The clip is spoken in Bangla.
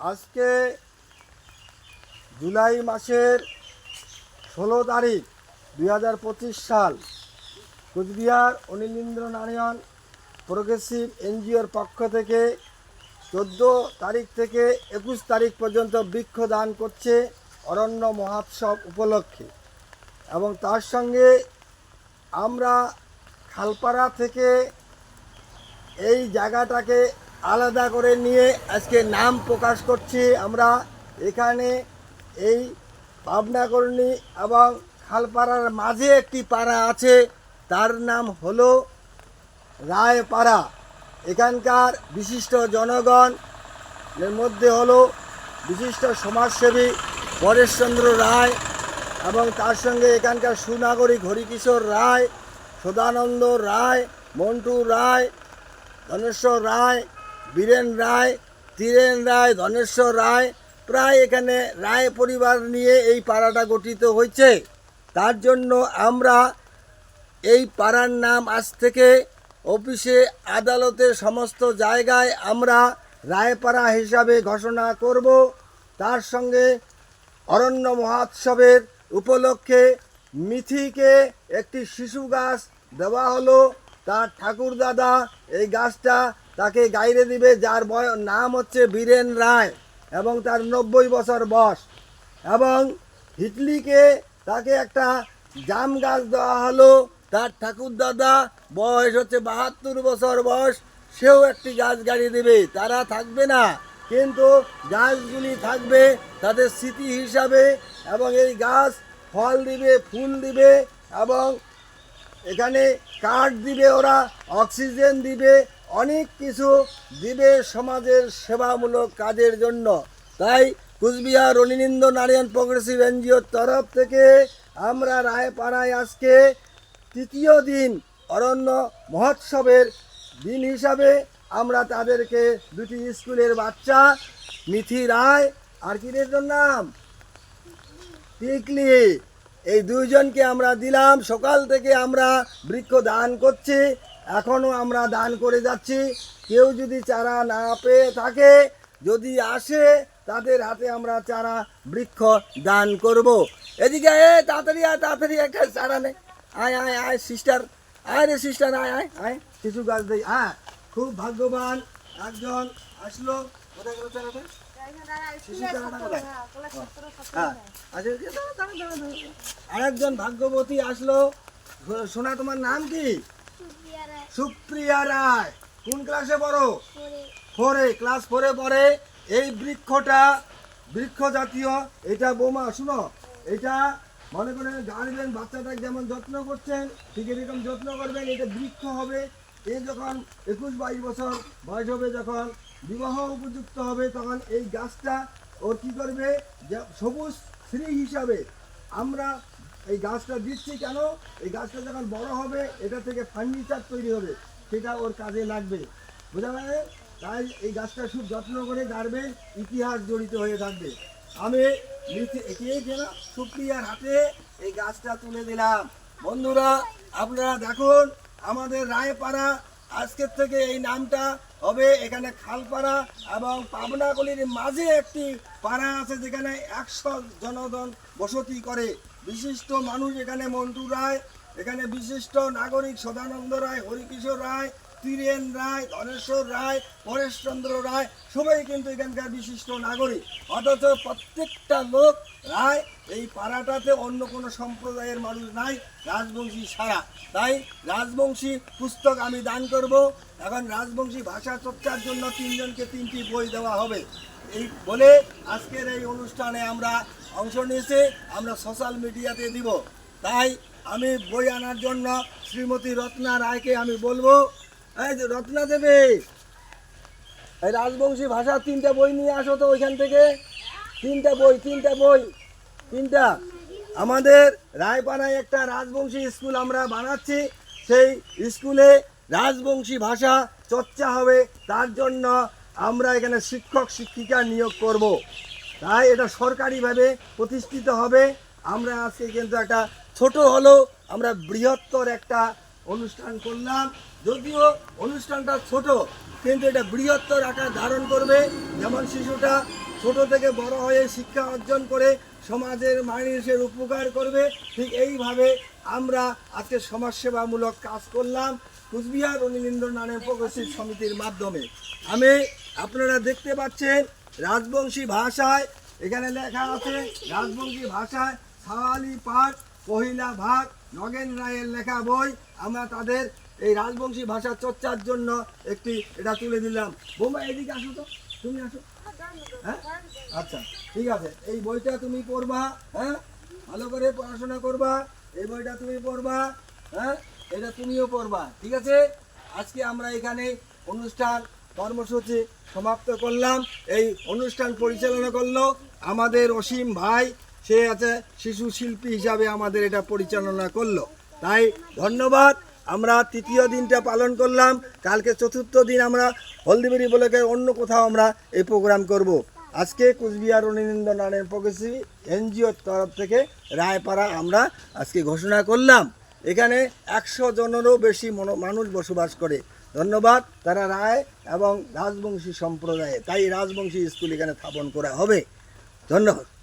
আজকে জুলাই মাসের ষোলো তারিখ দুই হাজার পঁচিশ সাল কুচবিহার অনিলেন্দ্র নারায়ণ প্রোগ্রেসিভ এনজিওর পক্ষ থেকে চোদ্দ তারিখ থেকে একুশ তারিখ পর্যন্ত বৃক্ষ দান করছে অরণ্য মহোৎসব উপলক্ষে। এবং তার সঙ্গে আমরা খালপাড়া থেকে এই জায়গাটাকে আলাদা করে নিয়ে আজকে নাম প্রকাশ করছি আমরা। এখানে এই পাবনাকর্ণী এবং খালপাড়ার মাঝে একটি পাড়া আছে। তার নাম হলো রায়পাড়া। এখানকার বিশিষ্ট জনগণ, এর মধ্যে হলো বিশিষ্ট সমাজসেবী পরেশচন্দ্র রায় এবং তার সঙ্গে এখানকার সুনাগরিক হরিকিশোর রায়, সদানন্দ রায়, মন্টু রায়, ধনেশ্বর রায় বীরেন রায়, তীরেন রায়, ধনেশ্বর রায়, প্রায় এখানে রায় পরিবার নিয়ে এই পাড়াটা গঠিত হয়েছে। তার জন্য আমরা এই পাড়ার নাম আজ থেকে অফিসে আদালতে সমস্ত জায়গায় আমরা রায়পাড়া হিসাবে ঘোষণা করব। তার সঙ্গে অরণ্য মহোৎসবের উপলক্ষে মিথিকে একটি শিশু গাছ দেওয়া হলো। তার ঠাকুর দাদা এই গাছটা তাকে গাইরে দিবে, যার বয়, নাম হচ্ছে বীরেন রায় এবং তার নব্বই বছর বয়স। এবং হিটলিকে তাকে একটা জাম গাছ দেওয়া হলো। তার ঠাকুর দাদা বয়স হচ্ছে বাহাত্তর বছর বয়স, সেও একটি গাছ গাড়িয়ে দেবে। তারা থাকবে না, কিন্তু গাছগুলি থাকবে তাদের স্মৃতি হিসাবে এবং এই গাছ ফল দিবে, ফুল দিবে এবং এখানে কাঠ দিবে ওরা, অক্সিজেন দিবে, অনেক কিছু দিবে সমাজের সেবামূলক কাজের জন্য। তাই কুচবিহার অনিনিন্দ নারায়ণ প্রগ্রেসিভ এনজিওর তরফ থেকে আমরা রায়পাড়ায় আজকে তৃতীয় দিন অরণ্য মহোৎসবের দিন হিসাবে আমরা তাদেরকে দুটি স্কুলের বাচ্চা, মিথি রায়, আর কিনের নাম? টিকলি এই দুইজনকে আমরা দিলাম। সকাল থেকে আমরা বৃক্ষ দান করছি। এখনও আমরা দান করে যাচ্ছি। কেউ যদি চারা না পেয়ে থাকে, যদি আসে, তাদের হাতে আমরা চারা বৃক্ষ দান করব। এদিকে এ, তাড়াতাড়ি আয়, তাড়াতাড়ি একটা চারা নে। আয় আয় আয় সিস্টার আয় রে সিস্টার আয় আয় আয়, কিছু গাছ দেই হ্যাঁ খুব ভাগ্যবান। একজন আসলো। কোথায় গেল চারাটা? আরেকজন ভাগ্যবতী আসলো। সোনা তোমার নাম কি? সুপ্রিয়া রায়। কোন ক্লাসে পড়ো? ফোরে। ক্লাস ফোরে পড়ে। এই বৃক্ষটা বৃক্ষ জাতীয় এটা বোমা শুনো। এটা মনে করেন গার্জেন বাচ্চাটাকে যেমন যত্ন করছেন ঠিক এরকম যত্ন করবেন। এটা বৃক্ষ হবে। এ যখন একুশ বাইশ বছর বয়স হবে যখন বিবাহ উপযুক্ত হবে, তখন এই গাছটা ওর কী করবে? যে সবুজ শ্রী হিসাবে আমরা এই গাছটা দিচ্ছি কেন? এই গাছটা যখন বড় হবে, এটা থেকে ফার্নিচার তৈরি হবে, সেটা ওর কাজে লাগবে। বোঝা গেল? তাই এই গাছটা খুব যত্ন করে গাড়বে, ইতিহাস জড়িত হয়ে থাকবে। আমি নিচে যেন সুপ্রিয়ার হাতে এই গাছটা তুলে দিলাম। বন্ধুরা, আপনারা দেখুন, আমাদের রায়পাড়া আজকের থেকে এই নামটা হবে এখানে খালপাড়া এবং পাবনাগুলির মাঝে একটি পাড়া আছে যেখানে একশো জনগণ বসতি করে। বিশিষ্ট মানুষ এখানে মন্টু রায়, এখানে বিশিষ্ট নাগরিক সদানন্দ রায়, হরিকিশোর রায় তীরেন রায়, ধনেশ্বর রায়, পরেশচন্দ্র রায়, সবাই কিন্তু এখানকার বিশিষ্ট নাগরিক। অথচ প্রত্যেকটা লোক রায়, এই পাড়াটাতে অন্য কোনো সম্প্রদায়ের মানুষ নাই, রাজবংশী ছাড়া। তাই রাজবংশী পুস্তক আমি দান করব। এখন রাজবংশী ভাষা চর্চার জন্য তিনজনকে তিনটি বই দেওয়া হবে। এই বলে আজকের এই অনুষ্ঠানে আমরা অংশ নিয়েছি, আমরা সোশ্যাল মিডিয়াতে দিব। তাই আমি বই আনার জন্য শ্রীমতী রত্না রায়কে আমি বলব এই রত্না দেবে, এই রাজবংশী ভাষার তিনটা বই নিয়ে আসো তো ওইখান থেকে। তিনটা বই তিনটা বই, তিনটা। আমাদের রায়পাড়ায় একটা রাজবংশী স্কুল আমরা বানাচ্ছি। সেই স্কুলে রাজবংশী ভাষা চর্চা হবে, তার জন্য আমরা এখানে শিক্ষক শিক্ষিকা নিয়োগ করব। তাই এটা সরকারিভাবে প্রতিষ্ঠিত হবে। আমরা আজকে কিন্তু একটা ছোট হলেও আমরা বৃহত্তর একটা অনুষ্ঠান করলাম। যদিও অনুষ্ঠানটা ছোট, কিন্তু এটা বৃহত্তর আকার ধারণ করবে। যেমন শিশুটা ছোট থেকে বড় হয়ে শিক্ষা অর্জন করে সমাজের মানুষের উপকার করবে, ঠিক এইভাবে আমরা আজকে সমাজসেবামূলক কাজ করলাম কুচবিহার অনিলেন্দ্র নারায়ণ প্রগতিশীল সমিতির মাধ্যমে। আমি, আপনারা দেখতে পাচ্ছেন রাজবংশী ভাষায়, এখানে লেখা আছে রাজবংশী ভাষায় সাওয়ালি পাঠ, পহিলা ভাগ, নগেন রায়ের লেখা বই। আমরা তাদের এই রাজবংশী ভাষা চর্চার জন্য একটি এটা তুলে দিলাম। বোমা এদিকে আসো তো। তুমি আসো। হ্যাঁ? আচ্ছা ঠিক আছে। এই বইটা তুমি পড়বা হ্যাঁ? ভালো করে পড়াশোনা করবা। এই বইটা তুমি পড়বা হ্যাঁ? এটা তুমিও পড়বা, ঠিক আছে? আজকে আমরা এখানে অনুষ্ঠান কর্মসূচি সমাপ্ত করলাম। এই অনুষ্ঠান পরিচালনা করল আমাদের অসীম ভাই। সে আছে শিশু শিল্পী হিসাবে আমাদের এটা পরিচালনা করল। তাই ধন্যবাদ। আমরা তৃতীয় দিনটা পালন করলাম, কালকে চতুর্থ দিন আমরা হলদিবাড়ি ব্লকের অন্য কোথাও আমরা এই প্রোগ্রাম করব। আজকে কুচবিহার অনিন্দ নারায়ণ প্রগতি এনজিওর তরফ থেকে রায়পাড়া আমরা আজকে ঘোষণা করলাম। এখানে একশো জনেরও বেশি মনো- মানুষ বসবাস করে। ধন্যবাদ। তারা রায় এবং রাজবংশী সম্প্রদায়ে, তাই রাজবংশী স্কুল এখানে স্থাপন করা হবে। ধন্যবাদ।